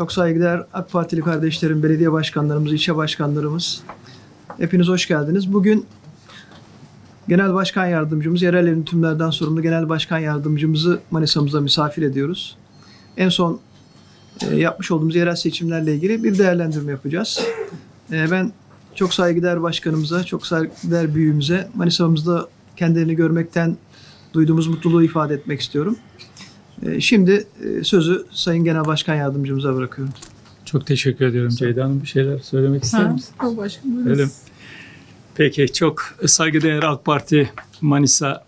Çok saygıdeğer AK Partili kardeşlerim, belediye başkanlarımız, ilçe başkanlarımız. Hepiniz hoş geldiniz. Bugün Genel Başkan Yardımcımız, yerel yönetimlerden sorumlu Genel Başkan Yardımcımızı Manisa'mıza misafir ediyoruz. En son e, yapmış olduğumuz yerel seçimlerle ilgili bir değerlendirme yapacağız. E, ben çok saygıdeğer başkanımıza, çok saygıdeğer büyüğümüze Manisa'mızda kendilerini görmekten duyduğumuz mutluluğu ifade etmek istiyorum. E, Şimdi e, sözü Sayın Genel Başkan Yardımcımıza bırakıyorum. Çok teşekkür ediyorum Ceyda Hanım. Bir şeyler söylemek ister Ha, misin? o başkanım. Öyle? Peki çok saygıdeğer AK Parti Manisa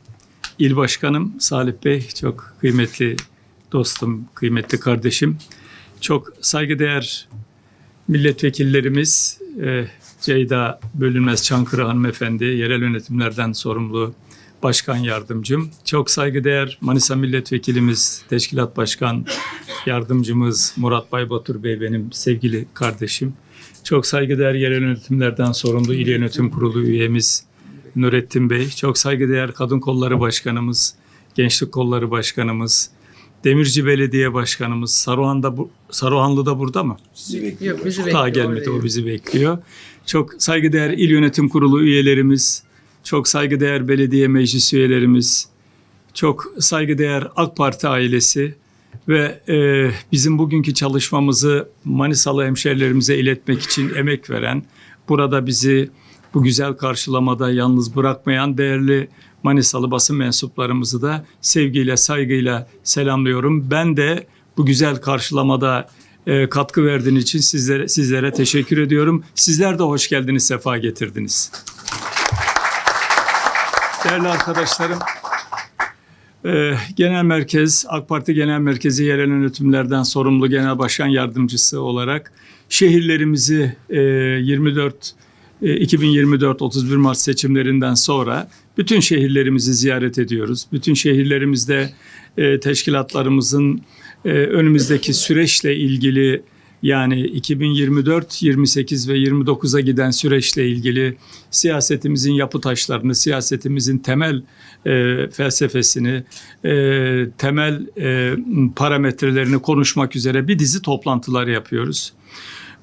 İl Başkanım Salih Bey çok kıymetli dostum, kıymetli kardeşim. Çok saygıdeğer milletvekillerimiz e, Ceyda Bölünmez Çankırı hanımefendi, yerel yönetimlerden sorumlu başkan yardımcım. Çok saygıdeğer Manisa milletvekilimiz, teşkilat başkan yardımcımız Murat Baybatur Bey benim sevgili kardeşim. Çok saygıdeğer yerel yönetimlerden sorumlu İl Yönetim Kurulu üyemiz Nurettin Bey. Çok saygıdeğer Kadın Kolları Başkanımız, Gençlik Kolları Başkanımız, Demirci Belediye Başkanımız, Saruhan'da bu, Saruhanlı da burada mı? Yok bizi Daha bekliyor. gelmedi o bizi bekliyor. Çok saygıdeğer İl Yönetim Kurulu üyelerimiz, çok saygıdeğer belediye meclis üyelerimiz, çok saygıdeğer AK Parti ailesi ve e, bizim bugünkü çalışmamızı Manisalı hemşerilerimize iletmek için emek veren, burada bizi bu güzel karşılamada yalnız bırakmayan değerli Manisalı basın mensuplarımızı da sevgiyle, saygıyla selamlıyorum. Ben de bu güzel karşılamada e, katkı verdiğiniz için sizlere sizlere teşekkür ediyorum. Sizler de hoş geldiniz, sefa getirdiniz. Değerli arkadaşlarım, e, Genel Merkez, AK Parti Genel Merkezi yerel yönetimlerden sorumlu Genel Başkan Yardımcısı olarak şehirlerimizi e, 24 e, 2024 31 Mart seçimlerinden sonra bütün şehirlerimizi ziyaret ediyoruz. Bütün şehirlerimizde e, teşkilatlarımızın e, önümüzdeki süreçle ilgili yani 2024, 28 ve 29'a giden süreçle ilgili siyasetimizin yapı taşlarını, siyasetimizin temel e, felsefesini, e, temel e, parametrelerini konuşmak üzere bir dizi toplantılar yapıyoruz.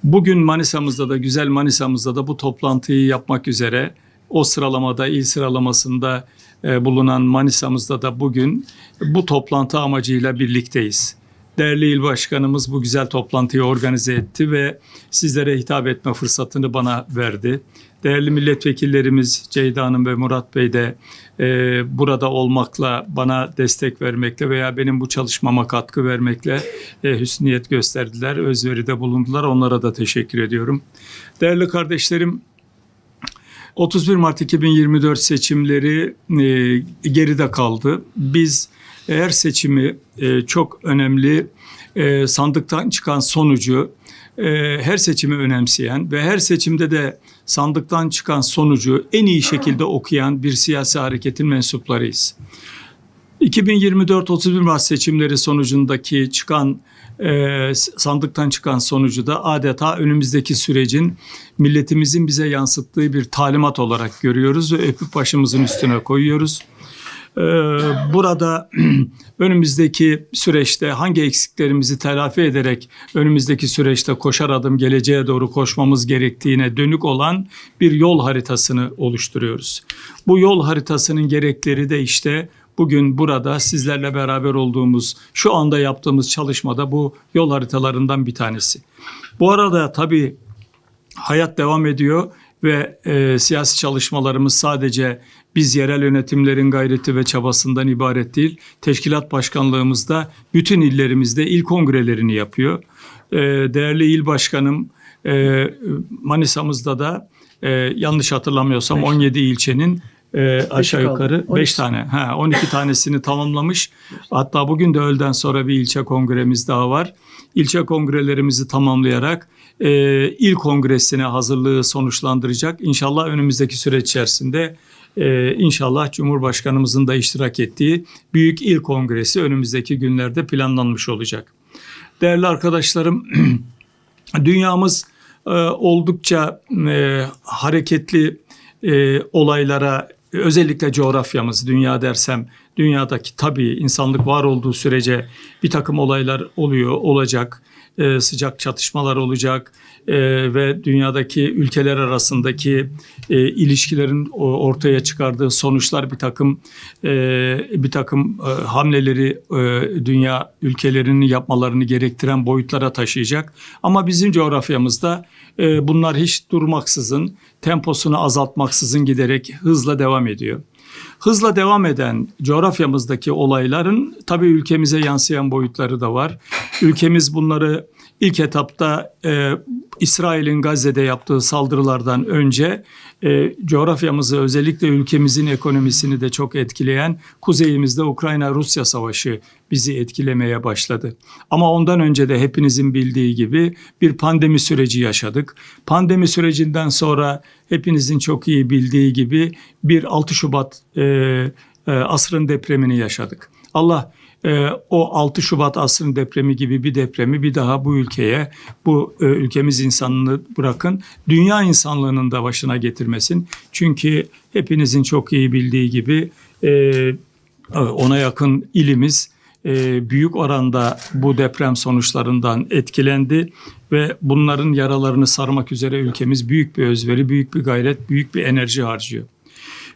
Bugün Manisa'mızda da, güzel Manisa'mızda da bu toplantıyı yapmak üzere o sıralamada, il sıralamasında e, bulunan Manisa'mızda da bugün bu toplantı amacıyla birlikteyiz. Değerli il başkanımız bu güzel toplantıyı organize etti ve sizlere hitap etme fırsatını bana verdi. Değerli milletvekillerimiz Ceyda Hanım ve Murat Bey de e, burada olmakla, bana destek vermekle veya benim bu çalışmama katkı vermekle e, hüsniyet gösterdiler, özveride bulundular. Onlara da teşekkür ediyorum. Değerli kardeşlerim, 31 Mart 2024 seçimleri e, geride kaldı. Biz her seçimi e, çok önemli e, sandıktan çıkan sonucu e, her seçimi önemseyen ve her seçimde de sandıktan çıkan sonucu en iyi şekilde okuyan bir siyasi hareketin mensuplarıyız. 2024-31 Mart seçimleri sonucundaki çıkan e, sandıktan çıkan sonucu da adeta önümüzdeki sürecin milletimizin bize yansıttığı bir talimat olarak görüyoruz ve öpüp başımızın üstüne koyuyoruz. Ee, Burada önümüzdeki süreçte hangi eksiklerimizi telafi ederek önümüzdeki süreçte koşar adım geleceğe doğru koşmamız gerektiğine dönük olan bir yol haritasını oluşturuyoruz. Bu yol haritasının gerekleri de işte bugün burada sizlerle beraber olduğumuz şu anda yaptığımız çalışmada bu yol haritalarından bir tanesi. Bu arada tabii hayat devam ediyor ve e, siyasi çalışmalarımız sadece biz yerel yönetimlerin gayreti ve çabasından ibaret değil. Teşkilat başkanlığımızda bütün illerimizde il kongrelerini yapıyor. E, değerli il başkanım e, Manisa'mızda da e, yanlış hatırlamıyorsam 17 ilçenin e, aşağı yukarı 5 12. tane, ha 12 tanesini tamamlamış. Hatta bugün de öğleden sonra bir ilçe kongremiz daha var. İlçe kongrelerimizi tamamlayarak e, il kongresine hazırlığı sonuçlandıracak. İnşallah önümüzdeki süreç içerisinde e, inşallah Cumhurbaşkanımızın da iştirak ettiği büyük il kongresi önümüzdeki günlerde planlanmış olacak. Değerli arkadaşlarım, dünyamız e, oldukça e, hareketli e, olaylara özellikle coğrafyamız dünya dersem dünyadaki tabii insanlık var olduğu sürece bir takım olaylar oluyor olacak. E, sıcak çatışmalar olacak e, ve dünyadaki ülkeler arasındaki e, ilişkilerin ortaya çıkardığı sonuçlar bir takım bir takım hamleleri dünya ülkelerinin yapmalarını gerektiren boyutlara taşıyacak. Ama bizim coğrafyamızda bunlar hiç durmaksızın, temposunu azaltmaksızın giderek hızla devam ediyor. Hızla devam eden coğrafyamızdaki olayların tabii ülkemize yansıyan boyutları da var. Ülkemiz bunları ilk etapta e, İsrail'in Gazze'de yaptığı saldırılardan önce e, coğrafyamızı özellikle ülkemizin ekonomisini de çok etkileyen kuzeyimizde Ukrayna-Rusya savaşı bizi etkilemeye başladı. Ama ondan önce de hepinizin bildiği gibi bir pandemi süreci yaşadık. Pandemi sürecinden sonra hepinizin çok iyi bildiği gibi bir 6 Şubat e, e, asrın depremini yaşadık. Allah e, o 6 Şubat asrın depremi gibi bir depremi bir daha bu ülkeye, bu e, ülkemiz insanlığını bırakın, dünya insanlığının da başına getirmesin. Çünkü hepinizin çok iyi bildiği gibi e, ona yakın ilimiz e, büyük oranda bu deprem sonuçlarından etkilendi ve bunların yaralarını sarmak üzere ülkemiz büyük bir özveri, büyük bir gayret, büyük bir enerji harcıyor.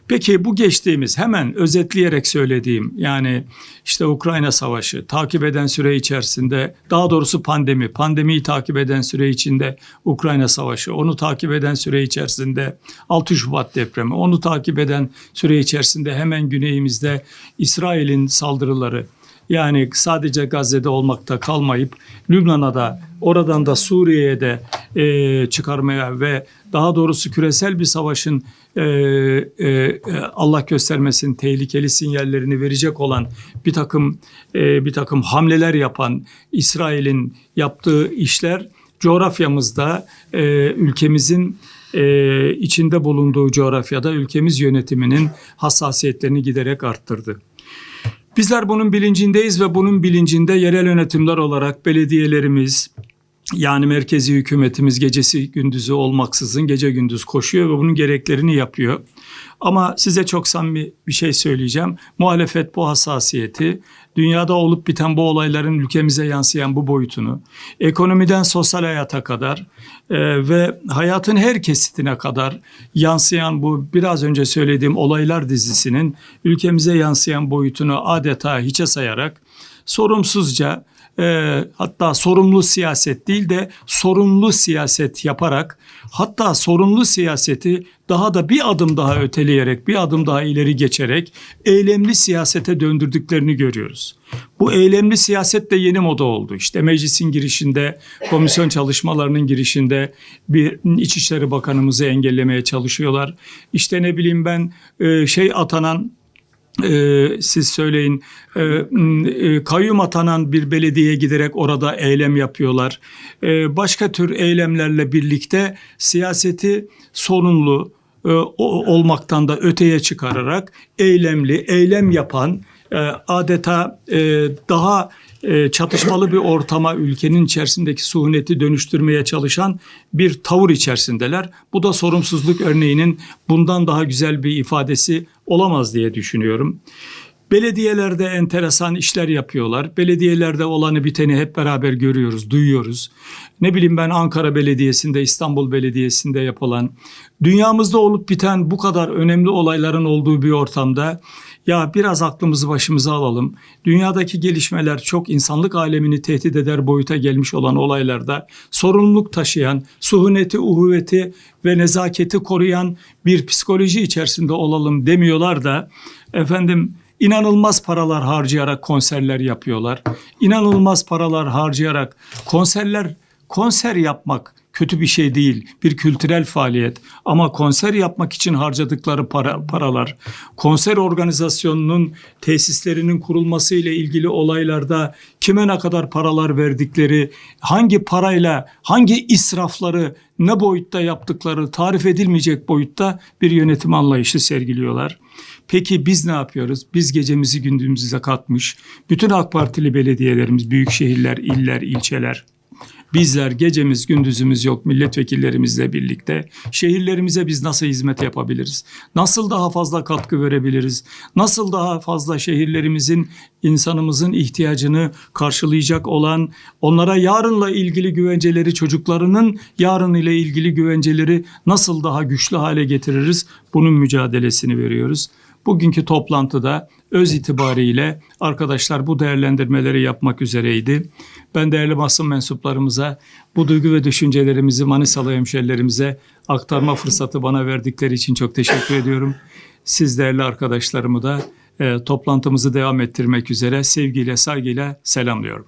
Peki bu geçtiğimiz hemen özetleyerek söylediğim yani işte Ukrayna Savaşı takip eden süre içerisinde daha doğrusu pandemi, pandemiyi takip eden süre içinde Ukrayna Savaşı, onu takip eden süre içerisinde 6 Şubat depremi, onu takip eden süre içerisinde hemen güneyimizde İsrail'in saldırıları, yani sadece Gazze'de olmakta kalmayıp Lübnan'a da oradan da Suriye'ye de e, çıkarmaya ve daha doğrusu küresel bir savaşın e, e, Allah göstermesin tehlikeli sinyallerini verecek olan bir takım e, bir takım hamleler yapan İsrail'in yaptığı işler coğrafyamızda e, ülkemizin e, içinde bulunduğu coğrafyada ülkemiz yönetiminin hassasiyetlerini giderek arttırdı. Bizler bunun bilincindeyiz ve bunun bilincinde yerel yönetimler olarak belediyelerimiz yani merkezi hükümetimiz gecesi gündüzü olmaksızın gece gündüz koşuyor ve bunun gereklerini yapıyor. Ama size çok samimi bir şey söyleyeceğim. Muhalefet bu hassasiyeti, dünyada olup biten bu olayların ülkemize yansıyan bu boyutunu, ekonomiden sosyal hayata kadar e, ve hayatın her kesitine kadar yansıyan bu biraz önce söylediğim olaylar dizisinin ülkemize yansıyan boyutunu adeta hiçe sayarak sorumsuzca e, hatta sorumlu siyaset değil de sorumlu siyaset yaparak hatta sorumlu siyaseti daha da bir adım daha öteleyerek bir adım daha ileri geçerek eylemli siyasete döndürdüklerini görüyoruz. Bu eylemli siyaset de yeni moda oldu. İşte meclisin girişinde, komisyon çalışmalarının girişinde bir İçişleri Bakanımızı engellemeye çalışıyorlar. İşte ne bileyim ben e, şey atanan e, siz söyleyin e, e, kayyum atanan bir belediyeye giderek orada eylem yapıyorlar. E, başka tür eylemlerle birlikte siyaseti sorunlu e, olmaktan da öteye çıkararak eylemli, eylem yapan e, adeta e, daha e, çatışmalı bir ortama ülkenin içerisindeki suhuneti dönüştürmeye çalışan bir tavır içerisindeler. Bu da sorumsuzluk örneğinin bundan daha güzel bir ifadesi olamaz diye düşünüyorum. Belediyelerde enteresan işler yapıyorlar. Belediyelerde olanı biteni hep beraber görüyoruz, duyuyoruz. Ne bileyim ben Ankara Belediyesi'nde, İstanbul Belediyesi'nde yapılan, dünyamızda olup biten bu kadar önemli olayların olduğu bir ortamda ya biraz aklımızı başımıza alalım. Dünyadaki gelişmeler çok insanlık alemini tehdit eder boyuta gelmiş olan olaylarda sorumluluk taşıyan, suhuneti, uhuvveti ve nezaketi koruyan bir psikoloji içerisinde olalım demiyorlar da efendim inanılmaz paralar harcayarak konserler yapıyorlar. İnanılmaz paralar harcayarak konserler konser yapmak kötü bir şey değil. Bir kültürel faaliyet. Ama konser yapmak için harcadıkları para, paralar, konser organizasyonunun tesislerinin kurulması ile ilgili olaylarda kime ne kadar paralar verdikleri, hangi parayla, hangi israfları ne boyutta yaptıkları tarif edilmeyecek boyutta bir yönetim anlayışı sergiliyorlar. Peki biz ne yapıyoruz? Biz gecemizi gündüzümüze katmış, bütün AK Partili belediyelerimiz, büyük şehirler, iller, ilçeler, bizler gecemiz gündüzümüz yok milletvekillerimizle birlikte şehirlerimize biz nasıl hizmet yapabiliriz? Nasıl daha fazla katkı verebiliriz? Nasıl daha fazla şehirlerimizin insanımızın ihtiyacını karşılayacak olan onlara yarınla ilgili güvenceleri çocuklarının yarın ile ilgili güvenceleri nasıl daha güçlü hale getiririz? Bunun mücadelesini veriyoruz. Bugünkü toplantıda öz itibariyle arkadaşlar bu değerlendirmeleri yapmak üzereydi. Ben değerli basın mensuplarımıza bu duygu ve düşüncelerimizi Manisalı hemşerilerimize aktarma fırsatı bana verdikleri için çok teşekkür ediyorum. Siz değerli arkadaşlarımı da e, toplantımızı devam ettirmek üzere sevgiyle saygıyla selamlıyorum.